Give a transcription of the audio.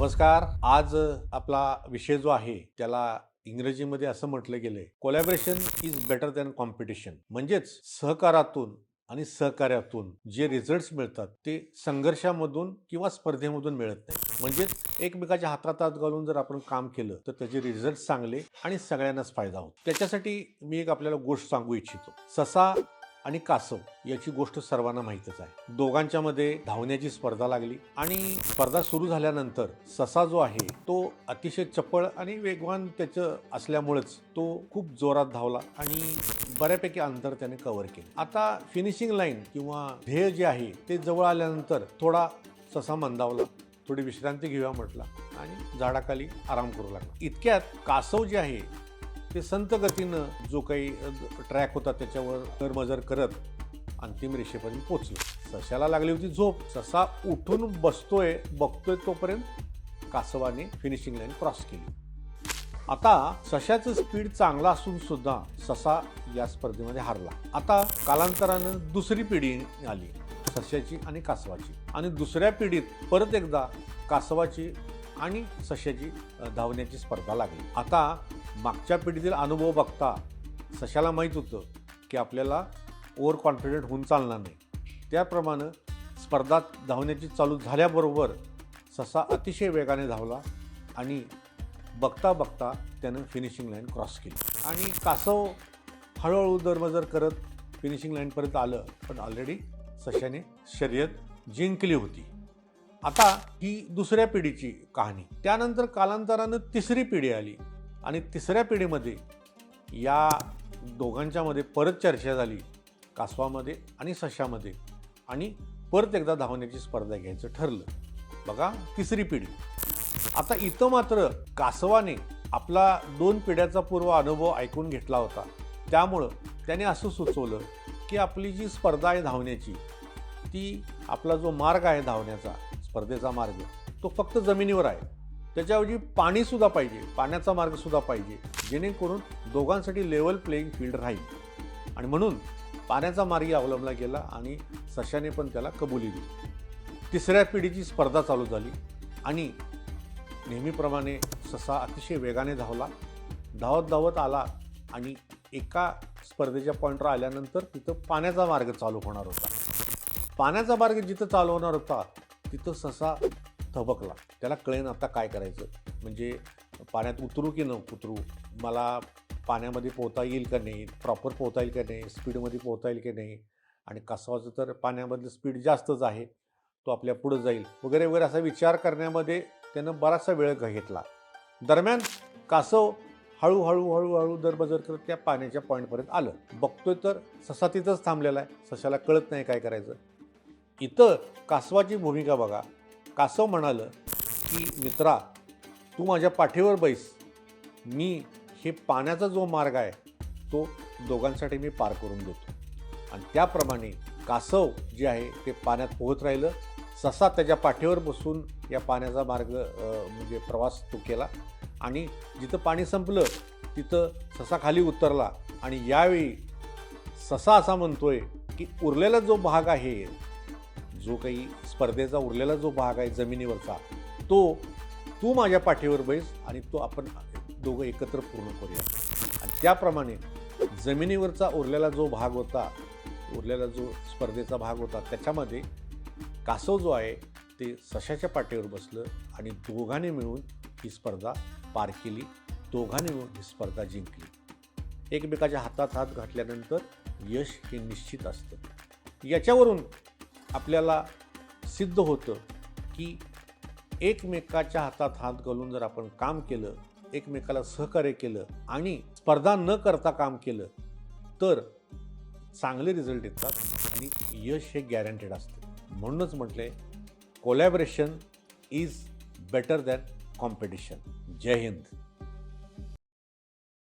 नमस्कार. आज आपला विषय जो आहे त्याला इंग्रजीमध्ये असं म्हटलं गेलंय collaboration is better than competition म्हणजेच सहकारातून आणि सहकार्यातून जे रिझल्ट्स मिळतात ते संघर्षामधून किंवा स्पर्धेमधून मिळत नाही म्हणजेच एकमेकाच्या हातात हात घालून जर आपण काम केलं तर त्याचे रिझल्ट चांगले आणि सगळ्यांनाच फायदा होतो. त्याच्यासाठी मी एक आपल्याला गोष्ट सांगू इच्छितो. ससा आणि कासव याची गोष्ट सर्वांना माहीतच आहे. दोघांच्या मध्ये धावण्याची स्पर्धा लागली आणि स्पर्धा सुरू झाल्यानंतर ससा जो आहे तो अतिशय चपळ आणि वेगवान त्याचं असल्यामुळेच तो खूप जोरात धावला आणि बऱ्यापैकी अंतर त्याने कव्हर केलं. आता फिनिशिंग लाईन किंवा ध्येय जे आहे ते जवळ आल्यानंतर थोडा ससा मंदावला थोडी विश्रांती घेऊया म्हटला आणि झाडाखाली आराम करू लागला. इतक्यात कासव जे आहे ते संत गतीनं जो काही ट्रॅक होता त्याच्यावर करमजर करत अंतिम रेषेपर्यंत पोचलो. सशाला लागली होती झोप. ससा उठून बसतोय बघतोय तोपर्यंत कासवाने फिनिशिंग लाईन क्रॉस केली. आता सशाचं स्पीड चांगला असून सुद्धा ससा या स्पर्धेमध्ये हारला. आता कालांतरानं दुसरी पिढी आली. सशाची आणि कासवाची. आणि दुसऱ्या पिढीत परत एकदा कासवाची आणि सश्याची धावण्याची स्पर्धा लागली. आता मागच्या पिढीतील अनुभव बघता सशाला माहीत होतं की आपल्याला ओव्हर कॉन्फिडंट होऊन चालणार नाही. त्याप्रमाणे स्पर्धा धावण्याची चालू झाल्याबरोबर ससा अतिशय वेगाने धावला आणि बघता बघता त्यानं फिनिशिंग लाईन क्रॉस केली. आणि कासव हळूहळू दरमजर करत फिनिशिंग लाईनपर्यंत आलं पण ऑलरेडी सशाने शर्यत जिंकली होती. आता ही दुसऱ्या पिढीची कहाणी. त्यानंतर कालांतरानं तिसरी पिढी आली आणि तिसऱ्या पिढीमध्ये या दोघांच्यामध्ये परत चर्चा झाली कासवामध्ये आणि सशामध्ये. आणि परत एकदा धावण्याची स्पर्धा घ्यायचं ठरलं. बघा तिसरी पिढी. आता इथं मात्र कासवाने आपला दोन पिढ्याचा पूर्व अनुभव ऐकून घेतला होता. त्यामुळं त्याने असं सुचवलं की आपली जी स्पर्धा आहे धावण्याची ती आपला जो मार्ग आहे धावण्याचा स्पर्धेचा मार्ग. तो फक्त जमिनीवर आहे. त्याच्याऐवजी पाणीसुद्धा पाहिजे. पाण्याचा मार्गसुद्धा पाहिजे. जेणेकरून दोघांसाठी लेवल प्लेईंग फील्ड राहील. आणि म्हणून पाण्याचा मार्ग अवलंबला गेला आणि सशाने पण त्याला कबुली दिली. तिसऱ्या पिढीची स्पर्धा चालू झाली. आणि नेहमीप्रमाणे ससा अतिशय वेगाने धावला. धावत धावत आला आणि एका स्पर्धेच्या पॉईंटवर आल्यानंतर तिथं पाण्याचा मार्ग चालू होणार होता. पाण्याचा मार्ग जिथं चालू होणार होता तिथं ससा थबकला. त्याला कळेन आता काय करायचं. म्हणजे पाण्यात उतरू की न उतरू मला पाण्यामध्ये पोहता येईल का नाही प्रॉपर पोहता येईल का नाही स्पीडमध्ये पोहता येईल की नाही आणि कासवाचं तर पाण्यामधलं स्पीड जास्तच आहे तो आपल्या पुढं जाईल. वगैरे वगैरे असा विचार करण्यामध्ये त्यानं बराचसा वेळ घ- घेतला. दरम्यान कासव हळूहळू हळूहळू दरबजर करत त्या पाण्याच्या पॉईंटपर्यंत आलं. बघतोय तर ससा तिथंच थांबलेला आहे. सशाला कळत नाही काय करायचं. इथं कासवाची भूमिका बघा. कासव म्हणालं की मित्रा तू माझ्या पाठीवर बैस. मी हे पाण्याचा जो मार्ग आहे तो दोघांसाठी मी पार करून देतो. आणि त्याप्रमाणे कासव जे आहे ते पाण्यात पोहत राहिलं. ससा त्याच्या पाठीवर बसून या पाण्याचा मार्ग म्हणजे प्रवास तो केला. आणि जिथं पाणी संपलं तिथं ससा खाली उतरला. आणि यावेळी ससा असा म्हणतोय की उरलेला जो भाग आहे जो काही स्पर्धेचा उरलेला जो भाग आहे जमिनीवरचा तो तू माझ्या पाठीवर बैस आणि तो आपण दोघं एकत्र पूर्ण करूया. आणि त्याप्रमाणे जमिनीवरचा उरलेला जो भाग होता उरलेला जो स्पर्धेचा भाग होता त्याच्यामध्ये कासव जो आहे ते सशाच्या पाठीवर बसलं आणि दोघांनी मिळून ही स्पर्धा पार केली. दोघांनी मिळून ही स्पर्धा जिंकली. एकमेकाच्या हातात हात घातल्यानंतर यश हे निश्चित असतं. याच्यावरून आपल्याला सिद्ध होतं की एकमेकाच्या हातात हात घालून जर आपण काम केलं एकमेकाला सहकार्य केलं आणि स्पर्धा न करता काम केलं तर चांगले रिझल्ट येतात आणि यश हे गॅरंटेड असतं. म्हणूनच म्हटले collaboration is better than competition Jai Hind.